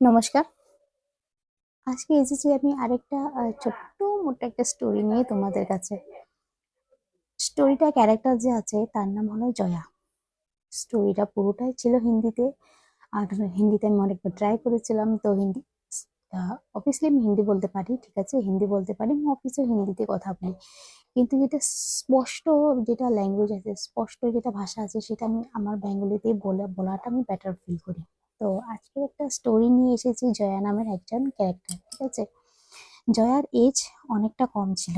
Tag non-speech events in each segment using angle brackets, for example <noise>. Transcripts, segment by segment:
নমস্কার। আজকে এসেছি আমি আরেকটা ছোট্ট মোটো একটা স্টোরি নিয়ে তোমাদের কাছে। স্টোরিটা ক্যারেক্টার যে আছে, তার নাম হলো জয়া। স্টোরিটা পুরোটাই ছিল হিন্দিতে। আর হিন্দিতে আমি অনেকবার ট্রাই করেছিলাম, তো হিন্দি অবভিয়াসলি আমি হিন্দি বলতে পারি, ঠিক আছে? হিন্দি বলতে পারি, আমি অফিসে হিন্দিতে কথা বলি। কিন্তু যেটা স্পষ্ট যেটা ল্যাঙ্গুয়েজ আছে, স্পষ্ট যেটা ভাষা আছে, সেটা আমি আমার বেঙ্গলিতে বলে, বলাটা আমি বেটার ফিল করি। তো আজকে একটা স্টোরি নিয়ে এসেছি জয়া নামের একজন ক্যারেক্টার ঠিক আছে? জয়ার এজ অনেকটা কম ছিল।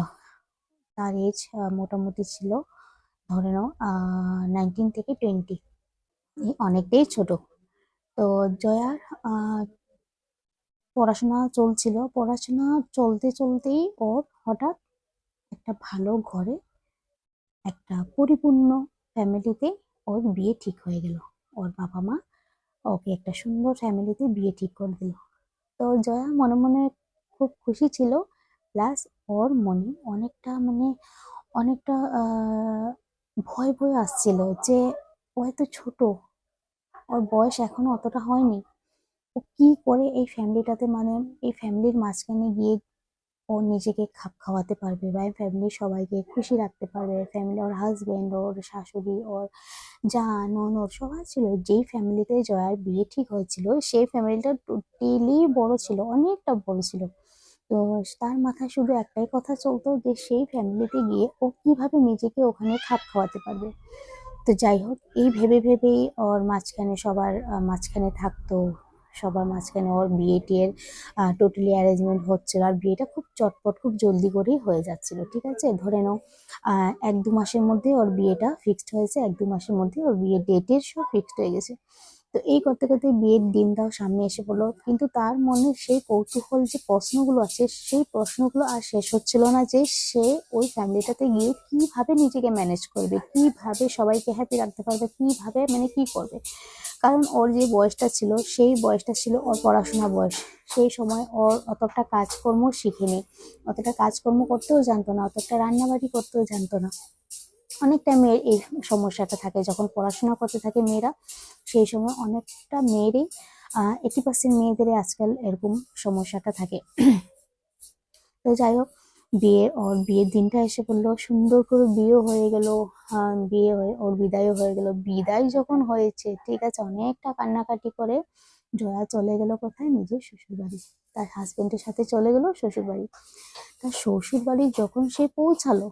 তার এজ মোটামুটি ছিল, ধরে নাও নাইনটিন থেকে টোয়েন্টি অনেকটাই ছোট। তো জয়ার পড়াশোনা চলছিল। পড়াশোনা চলতে চলতেই ওর হঠাৎ একটা ভালো ঘরে একটা পরিপূর্ণ ফ্যামিলিতে ওর বিয়ে ঠিক হয়ে গেল। ওর বাবা মা ওকে একটা সুন্দর ফ্যামিলিতে বিয়ে ঠিক করে দিল। তো জয়া মনে মনে খুব খুশি ছিল। প্লাস ওর মনে অনেকটা মানে অনেকটা ভয় ভয় আসছিল যে ও এত ছোট, ওর বয়স এখনও অতটা হয়নি। ও কি করে এই ফ্যামিলিটাতে মানে এই ফ্যামিলির মাঝখানে গিয়ে ও নিজেকে খাপ খাওয়াতে পারবে বা ফ্যামিলির সবাইকে খুশি রাখতে পারবে। ফ্যামিলি ওর হাজবেন্ড ওর শাশুড়ি, ওর যা ননদ, সবাই ছিল। যেই ফ্যামিলিতে জয়ার বিয়ে ঠিক হয়েছিল, সেই ফ্যামিলিটা টোটালি বড় ছিল, অনেকটা বড় ছিল। তো তার মাথায় শুধু একটাই কথা চলতো যে, সেই ফ্যামিলিতে গিয়ে ও কীভাবে নিজেকে ওখানে খাপ খাওয়াতে পারবে। তো যাই হোক, এই ভেবে ভেবেই ওর মাঝখানে সবার, মাঝখানে থাকতো সবার মাঝখানে ওর বিয়ে টিয়ের টোটালি অ্যারেঞ্জমেন্ট হচ্ছিল। আর বিয়েটা খুব চটপট, খুব জলদি করেই হয়ে যাচ্ছিল, ঠিক আছে? ধরে নাও এক দু মাসের মধ্যে ওর বিয়েটা ফিক্সড হয়েছে, এক দু মাসের মধ্যে ওর বিয়ের ডেটের সব ফিক্সড হয়ে গেছে। তো এই করতে করতে বিয়ের দিনটাও সামনে এসে পড়ল। কিন্তু তার মনে সেই কৌতূহল যে প্রশ্নগুলো আছে, সেই প্রশ্নগুলো আর শেষ হচ্ছিল না যে সে ওই ফ্যামিলিটাতে গিয়ে কীভাবে নিজেকে ম্যানেজ করবে? কীভাবে সবাইকে হ্যাপি রাখতে পারবে? কীভাবে মানে কি করবে? কারণ ওর যে বয়সটা ছিল, সেই বয়সটা ছিল ওর পড়াশোনা বয়স। সেই সময় ওর অতটা কাজকর্ম শিখেনি। অতটা কাজকর্ম করতেও জানতো না, অতটা রান্নাবাড়ি করতেও জানতো না। অনেকটা মেয়ের এই সমস্যাটা থাকে, যখন পড়াশোনা করতে থাকে মেয়েরা, সেই সময় অনেকটা মেয়েরই এইটি পার্সেন্ট মেয়েদেরই আজকাল এরকম সমস্যাটা থাকে। তো যাই হোক বিয়ে, ওর বিয়ের দিনটা এসে পড়ল, সুন্দর করে বিয়ে হয়ে গেল বিয়ে হয়ে, ওর বিদায়ও হয়ে গেল। বিদায় যখন হয়েছে, ঠিক আছে, অনেকটা কান্নাকাটি করে জয়া চলে গেল কোথায়? নিজের শ্বশুর বাড়ি। তার হাজবেন্ডের সাথে চলে গেল শ্বশুর বাড়ি। তার শ্বশুর বাড়ি যখন সে পৌঁছালো,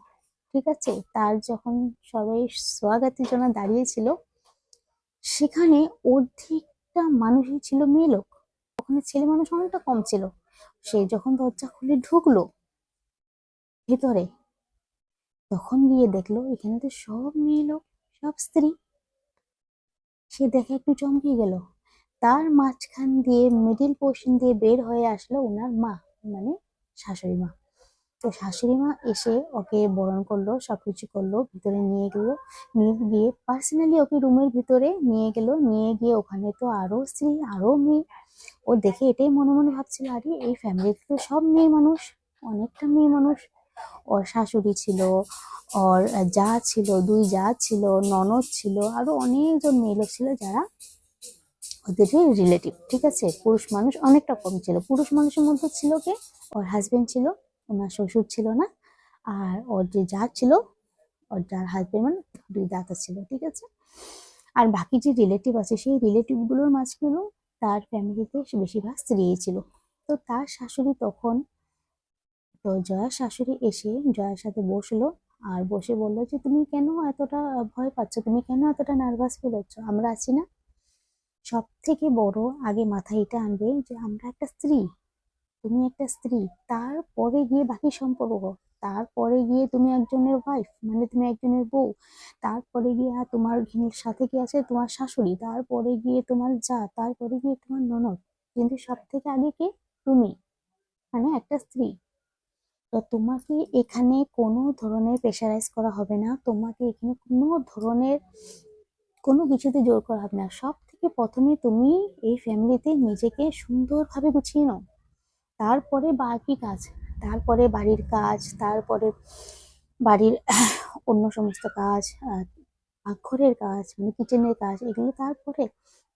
ঠিক আছে, তার যখন সবাই সোয়াগাতির জন্য দাঁড়িয়েছিল সেখানে অর্ধেকটা মানুষই ছিল মেয়ে লোক। ওখানে ছেলে মানুষ অনেকটা কম ছিল। সে যখন দরজা খুলে ঢুকলো ভেতরে। তখন গিয়ে দেখল এখানে তো সব মেয়ে লোক, সব স্ত্রী। সে দেখে একটু চমকে গেল। তার মাঝখান দিয়ে মিডিল পোর্শন দিয়ে বের হয়ে আসলো ওনার মা মানে শাশুড়ি মা। তো শাশুড়ি মা এসে ওকে বরণ করল, সবকিছু করল, ভিতরে নিয়ে গেলো, নিয়ে গিয়ে পার্সোনালি ওকে রুমের ভিতরে নিয়ে গেল, নিয়ে গিয়ে ওখানে তো আরও স্ত্রী, আরও মেয়ে। ও দেখে এটাই মনে মনে ভাবছিল, আরে এই ফ্যামিলিতে তো সব মেয়ে মানুষ, অনেকটা মেয়ে মানুষ। ওর শাশুড়ি ছিল, ওর যা ছিল, দুই যা ছিল, ননদ ছিল, আরও অনেকজন মেয়ে লোক ছিল যারা ওদের রিলেটিভ ঠিক আছে? পুরুষ মানুষ অনেকটা কম ছিল। পুরুষ মানুষের মধ্যে ছিল কে? ওর হাজবেন্ড ছিল, ওনার শ্বশুর ছিল না। আর ওর যে যা ছিল, ওর যার হাজবেন্ড মানে দুই দাদা ছিল, ঠিক আছে? আর বাকি যে রিলেটিভ আছে, সেই রিলেটিভগুলোর মাঝখানেও তার ফ্যামিলিতে বেশিরভাগ স্ত্রী ছিল। তো তার শাশুড়ি তখন তো জয়ার শাশুড়ি এসে জয়ার সাথে বসল আর বসে বলল যে, তুমি কেন এতটা ভয় পাচ্ছ? তুমি কেন এতটা নার্ভাস ফিল হচ্ছ? আমরা আছি না? সব থেকে বড় আগে মাথায় এটা আনবে যে, আমরা একটা স্ত্রী। তুমি একটা স্ত্রী। তারপরে গিয়ে বাকি সম্পর্ক। তারপরে গিয়ে তুমি একজনের ওয়াইফ মানে তুমি একজনের বউ। তারপরে গিয়ে তোমার সাথে কি আছে? তোমার শাশুড়ি। তারপরে গিয়ে তোমার যা। তারপরে গিয়ে তোমার ননদ। কিন্তু সব থেকে আগে কে? তুমি। মানে একটা স্ত্রী। তোমাকে এখানে কোনো ধরনের প্রেশারাইজ করা হবে না। তোমাকে এখানে কোনো ধরনের কোনো কিছুতে জোর করা হবে না। সব থেকে প্রথমে তুমি এই ফ্যামিলিতে নিজেকে সুন্দরভাবে গুছিয়ে নাও। তারপরে বাকি কাজ, তারপরে বাড়ির কাজ, তারপরে বাড়ির অন্য সমস্ত কাজ পাকঘরের কাজ মানে কিচেনের কাজ, এগুলো তারপরে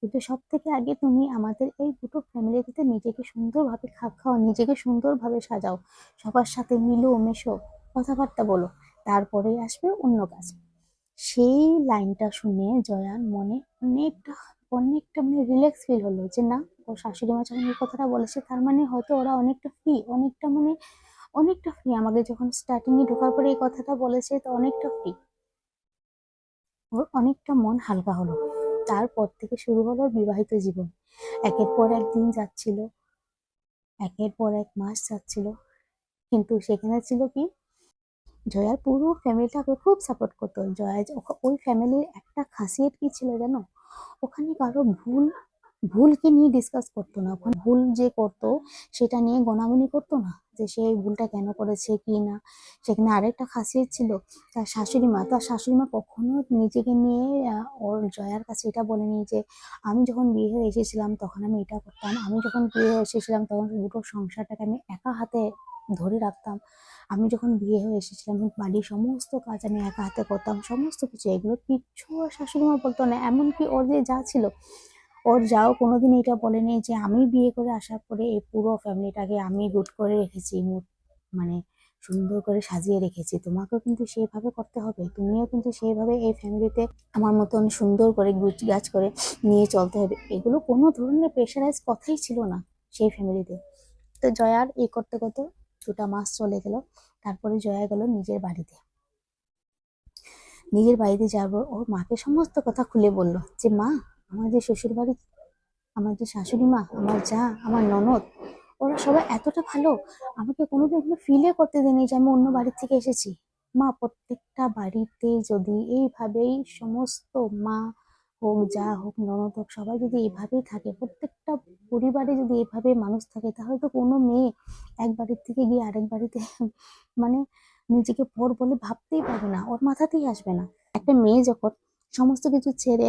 কিন্তু সব থেকে আগে তুমি আমাদের এই দুটো ফ্যামিলিতে নিজেকে সুন্দরভাবে খাপ খাও, নিজেকে সুন্দরভাবে সাজাও। সবার সাথে মিলো, মেশো, কথাবার্তা বলো তারপরে আসবে অন্য কাজ। সেই লাইনটা শুনে জয়ার মনে অনেকটা অনেকটা মানে রিল্যাক্স ফিল হলো যে না, ওর শাশুড়ি মা যখন এই কথাটা বলেছে, তার মানে হয়তো ওরা অনেকটা ফ্রি অনেকটা মানে অনেকটা ফ্রি আমাকে যখন স্টার্টিংয়ে ঢোকার পরে এই কথাটা বলেছে, তো অনেকটা ফ্রি ওর অনেকটা মন হালকা হলো। তারপর থেকে শুরু হলো বিবাহিত জীবন। একের পর এক দিন যাচ্ছিল, একের পর এক মাস যাচ্ছিল। কিন্তু সেখানে ছিল কি, জয়ার পুরো ফ্যামিলিটাকে খুব সাপোর্ট করতো। জয়া ওই ফ্যামিলির একটা খাসিয়ত কি ছিল জানো? ওখানে কারও ভুল, ভুলকে নিয়ে ডিসকাস করতো না। ওখানে ভুল যে করতো, সেটা নিয়ে গনাগুনি করতো না। যে সে এই ভুলটা কেন করেছে, কি না? সেখানে আরেকটা খাসিয়ত ছিল, তার শাশুড়ি মা। তার শাশুড়ি মা কখনো নিজেকে নিয়ে ওর জয়ার কাছে এটা বলেনি যে, আমি যখন বিয়ে হয়ে এসেছিলাম, তখন আমি এটা করতাম। আমি যখন বিয়ে হয়ে এসেছিলাম, তখন দুটো সংসারটাকে আমি একা হাতে ধরে রাখতাম। আমি যখন বিয়ে হয়ে এসেছিলাম বাড়ির সমস্ত কাজ আমি একা হাতে করতাম। সমস্ত কিছু, এগুলো কিচ্ছু শাশুড়ি মা বলতো না। এমনকি ওর যে যা ছিল ওর যাও, কোনোদিন এটা বলেনি যে আমি বিয়ে করে আসার পরে এই পুরো ফ্যামিলিটাকে আমি গুড করে রেখেছি মানে সুন্দর করে সাজিয়ে রেখেছি। তোমাকেও কিন্তু সেইভাবে করতে হবে, তুমিও কিন্তু সেইভাবে এই ফ্যামিলিতে আমার মতন সুন্দর করে গুছ গাছ করে নিয়ে চলতে হবে। এগুলো কোনো ধরনের প্রেশারাইজ কথাই ছিল না সেই ফ্যামিলিতে তো জয়ার এই করতে করতে দুটা মাস চলে গেল, তারপরে জয়া গেল নিজের বাড়িতে। নিজের বাড়িতে যাব ওর মাকে সমস্ত কথা খুলে বলল যে, মা আমার যে শ্বশুর বাড়ি আমার যে শাশুড়ি মা, আমার যা, আমার ননদ, ওরা সবাই এতটা ভালো, আমাকে কোনোদিন এগুলো ফিলে করতে দেয়নি যে আমি অন্য বাড়ির থেকে এসেছি। মা, প্রত্যেকটা বাড়িতে যদি এইভাবেই সমস্ত মা হোক, যা হোক, ননদ হোক, সবাই যদি এভাবেই থাকে, প্রত্যেকটা পরিবারে যদি এভাবে মানুষ থাকে, তাহলে তো কোনো মেয়ে এক বাড়ির থেকে গিয়ে আরেক বাড়িতে <laughs> মানে নিজেকে পর বলে ভাবতেই পারবে না, ওর মাথাতেই আসবে না। একটা মেয়ে যখন সমস্ত কিছু ছেড়ে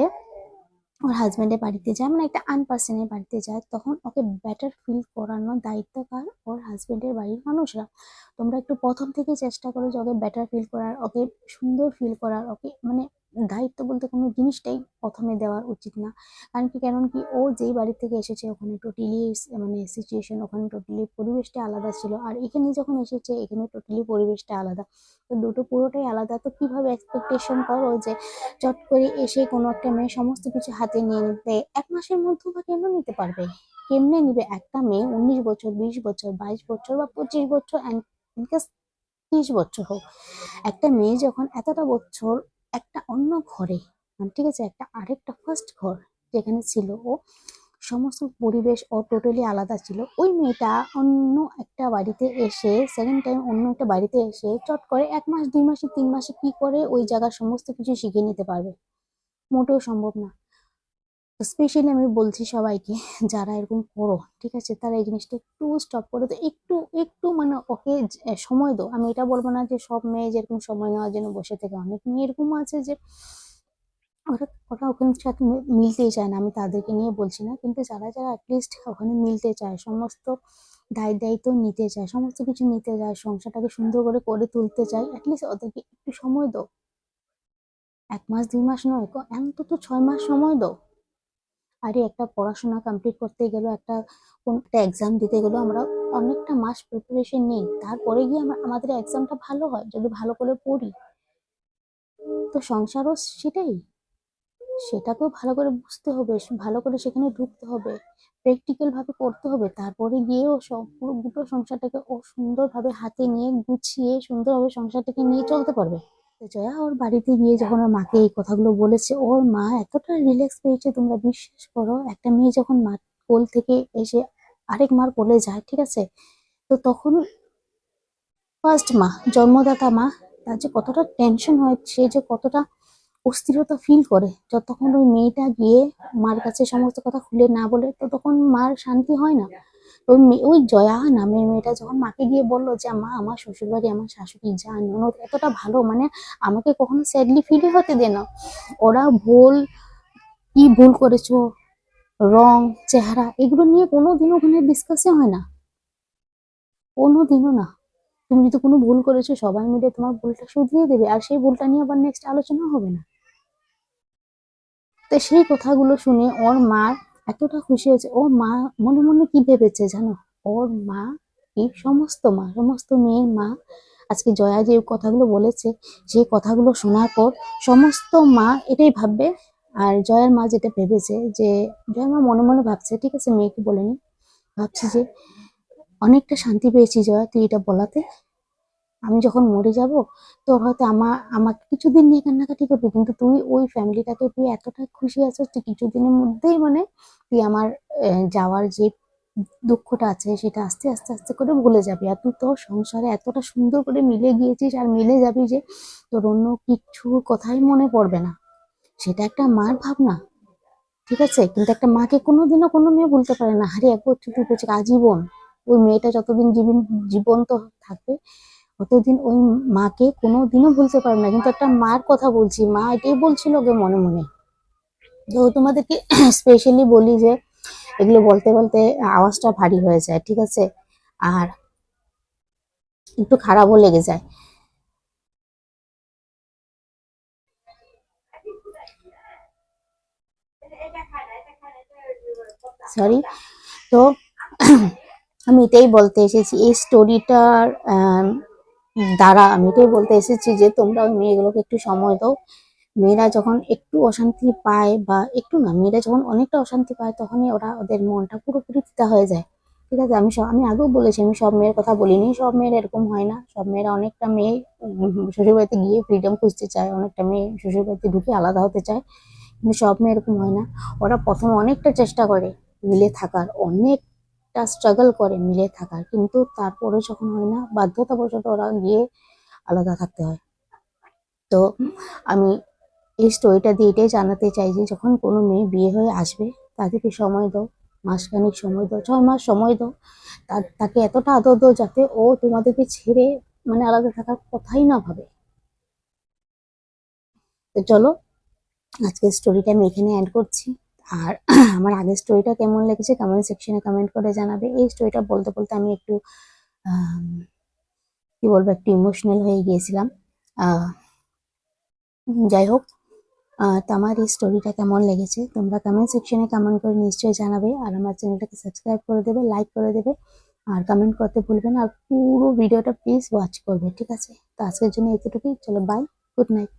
ওর হাজব্যান্ডের বাড়িতে যায়। মানে একটা আনপার্সনের বাড়িতে যায়। তখন ওকে বেটার ফিল করানোর দায়িত্ব কার? ওর হাজব্যান্ডের বাড়ির মানুষরা। তোমরা একটু প্রথম থেকে চেষ্টা করো যে ওকে বেটার ফিল করার, ওকে সুন্দর ফিল করার, ওকে মানে দায়িত্ব বলতে কোনো জিনিসটাই প্রথমে দেওয়ার উচিত না। কারণ কি কারণ কি, ও যেই বাড়ি থেকে এসেছে ওখানে টোটালি মানে সিচুয়েশন ওখানে টোটালি পরিবেশটা আলাদা ছিল। আর এখানে যখন এসেছে, এখানে টোটালি পরিবেশটা আলাদা। তো দুটো পুরোটাই আলাদা। তো কীভাবে এক্সপেকটেশন করো যে চট করে এসে কোনো একটা মেয়ে সমস্ত কিছু হাতে নিয়ে নিতে, এক মাসের মধ্যে বা কেন নিতে পারবে? কেমনে নিবে? একটা মেয়ে উনিশ বছর, বিশ বছর, বাইশ বছর বা পঁচিশ বছর ত্রিশ বছর হোক। একটা মেয়ে যখন এতটা বছর একটা অন্য ঘরে মানে ঠিক আছে, একটা আরেকটা ফার্স্ট ঘর, যেখানে ছিল ও, সমস্ত পরিবেশ ও টোটালি আলাদা ছিল। ওই মেয়েটা অন্য একটা বাড়িতে এসে সেকেন্ড টাইম অন্য একটা বাড়িতে এসে চট করে এক মাস, দুই মাসে, তিন মাসে কি করে ওই জায়গার সমস্ত কিছু শিখে নিতে পারবে? মোটেও সম্ভব না। স্পেশালি আমি বলছি সবাইকে, যারা এরকম করো, ঠিক আছে, তারা এই জিনিসটা একটু স্টপ করে, তো একটু একটু মানে ওকে সময় দাও আমি এটা বলব না যে সব মেয়ে যেরকম সময় নেওয়ার জন্য বসে থেকে অনেক মেয়ে এরকম আছে যে, ওরা ওরা ওখানে সাথে মিলতেই চায় না। আমি তাদেরকে নিয়ে বলছি না, কিন্তু যারা যারা অ্যাটলিস্ট ওখানে মিলতে চায়, সমস্ত দায় দায়িত্ব নিতে চায়, সমস্ত কিছু নিতে চায়, সংসারটাকে সুন্দর করে করে তুলতে চায় অ্যাটলিস্ট ওদেরকে একটু সময় দাও। এক মাস, দুই মাস নয় অন্তত ছয় মাস সময় দাও। আরে একটা পড়াশোনা কমপ্লিট করতে গেলেও, একটা কোন, একটা এক্সাম দিতে গেলেও আমরা অনেকটা মাস প্রিপারেশন নেই, তারপরে গিয়ে আমাদের এক্সামটা ভালো হয়, যদি ভালো করে পড়ি। তো সংসারও সেটাই। সেটাকেও ভালো করে বুঝতে হবে, ভালো করে সেখানে ঢুকতে হবে প্র্যাকটিক্যাল ভাবে করতে হবে, তারপরে গিয়েও পুরো দুটো সংসারটাকে ও সুন্দরভাবে হাতে নিয়ে গুছিয়ে, সুন্দরভাবে সংসারটাকে নিয়ে চলতে পারবে। জয়া ওর বাড়িতে গিয়ে যখন ওর মাকে এই কথাগুলো বলেছে, ওর মা এতটা রিল্যাক্স পেয়েছে, তোমরা বিশ্বাস করো, একটা মেয়ে যখন মা কোল থেকে এসে আরেক মার কোলে যায়, ঠিক আছে? তো তখন ফার্স্ট মা, জন্মদাতা মা, তার যে কতটা টেনশন হয়, সে যে কতটা অস্থিরতা ফিল করে, যতক্ষণ ওই মেয়েটা গিয়ে মার কাছে সমস্ত কথা খুলে না বলে, ততক্ষণ মার শান্তি হয় না। ওই ওই জয়া নামের মেয়েটা যখন মাকে গিয়ে বলল যে, মা, আমার শ্বশুরবাড়ি, আমার শাশুড়ি যা ননদ এতটা ভালো মানে আমাকে কখনো স্যাডলি ফিলই হতে দে না। ওরা ভুল, কি ভুল করেছ? রং, চেহারা, এগুলো নিয়ে কোনোদিনও ওখানে ডিসকাসই হয় না। কোনোদিনও না। তুমি যদি কোনো ভুল করেছ, সবাই মিলে তোমার ভুলটা শুধরিয়ে দেবে, আর সেই ভুলটা নিয়ে আবার নেক্সট আলোচনা হবে না। তো সেই কথাগুলো শুনে ওর মা এতটা খুশি হয়েছে। ও মা মনে মনে কি ভেবেছে জানো? ওর মা কি? সমস্ত মা, সমস্ত মেয়ের মা। আজকে জয়া যে কথাগুলো বলেছে, সেই কথাগুলো শোনার পর সমস্ত মা এটাই ভাববে আর জয়ার মা যেটা ভেবেছে যে, জয়ার মা মনে মনে ভাবছে, ঠিক আছে, মেয়েকে বলেনি ভাবছি যে, অনেকটা শান্তি পেয়েছি জয়া, তুই এটা বলাতে। আমি যখন মরে যাব তোর হয়তো আমার আমাকে কিছুদিন নিয়ে কান্নাকাটি করবি, কিন্তু তুই ওই ফ্যামিলিটাকে তুই এতটা খুশি আছিস তুই কিছুদিনের মধ্যেই মানে তুই আমার যাওয়ার যে দুঃখটা আছে, সেটা আস্তে আস্তে আস্তে করে ভুলে যাবি। আর তুই তোর সংসারে এতটা সুন্দর করে মিলে গিয়েছিস, আর মিলে যাবি যে, তোর অন্য কিছুর কথাই মনে পড়বে না। সেটা একটা মার ভাবনা, ঠিক আছে? কিন্তু একটা মাকে কোনোদিনও কোনো মেয়ে বলতে পারে না হারে এক বছর বছর আজীবন। ওই মেয়েটা যতদিন জীবন, জীবন্ত থাকবে ততদিন ওই মাকে কোনোদিনও ভুলতে পারবে না। কিন্তু একটা মার কথা বলছি, মা এটাই বলছিল ওকে মনে মনে। তো তোমাদেরকে <clears throat> স্পেশালি বলি যে, এগুলো বলতে বলতে আওয়াজটা ভারী হয়ে যায়, ঠিক আছে? আর একটু খারাপও লেগে যায়। সরি। তো আমি এটাই বলতে এসেছি, এই স্টোরিটার দ্বারা আমি এটাই বলতে এসেছি যে তোমরা ওই মেয়েগুলোকে একটু সময় দাও। মেয়েরা যখন একটু অশান্তি পায় বা একটু না, মেয়েরা যখন অনেকটা অশান্তি পায় তখনই ওরা ওদের মনটা পুরোপুরি তিতা হয়ে যায়। ঠিক আছে, আমি আমি আগেও বলেছি, আমি সব মেয়ের কথা বলিনি, সব মেয়ের এরকম হয় না। সব মেয়েরা অনেকটা মেয়ে শ্বশুরবাড়িতে গিয়ে ফ্রিডম খুঁজতে চায়, অনেকটা মেয়ে শ্বশুরবাড়িতে ঢুকে আলাদা হতে চায়। কিন্তু সব মেয়ে এরকম হয় না। ওরা প্রথমে অনেকটা চেষ্টা করে মিলে থাকার, অনেকটা স্ট্রাগল করে মিলে থাকার। কিন্তু তারপরে যখন হয় না বাধ্যতাবশত ওরা গিয়ে আলাদা থাকতে হয়। তো আমি এই স্টোরিটা দিয়ে এটাই জানাতে চাই যে, যখন কোনো মেয়ে বিয়ে হয়ে আসবে, তাদেরকে সময় দাও, মাসখানেক সময় দাও, ছয় মাস সময় দাও। তার তাকে এতটা আদর দাও যাতে ও তোমাদেরকে ছেড়ে মানে আলাদা থাকার কথাই না ভাবে। তো চলো, আজকের স্টোরিটা আমি এখানে অ্যাড করছি। আর আমার আগের স্টোরিটা কেমন লেগেছে কমেন্ট সেকশনে কমেন্ট করে জানাবে। এই স্টোরিটা বলতে বলতে আমি একটু কি বলব, একটু ইমোশনাল হয়ে গিয়েছিলাম। যাই হোক তো আমার এই স্টোরিটা কেমন লেগেছে তোমরা কমেন্ট সেকশনে কমেন্ট করে নিশ্চয়ই জানাবে। আর আমার চ্যানেলটাকে সাবস্ক্রাইব করে দেবে লাইক করে দেবে। আর কমেন্ট করতে ভুলবে না, আর পুরো ভিডিওটা প্লিজ ওয়াচ করবে, ঠিক আছে? তো আজকের জন্য এতটুকুই, চলো বাই গুড নাইট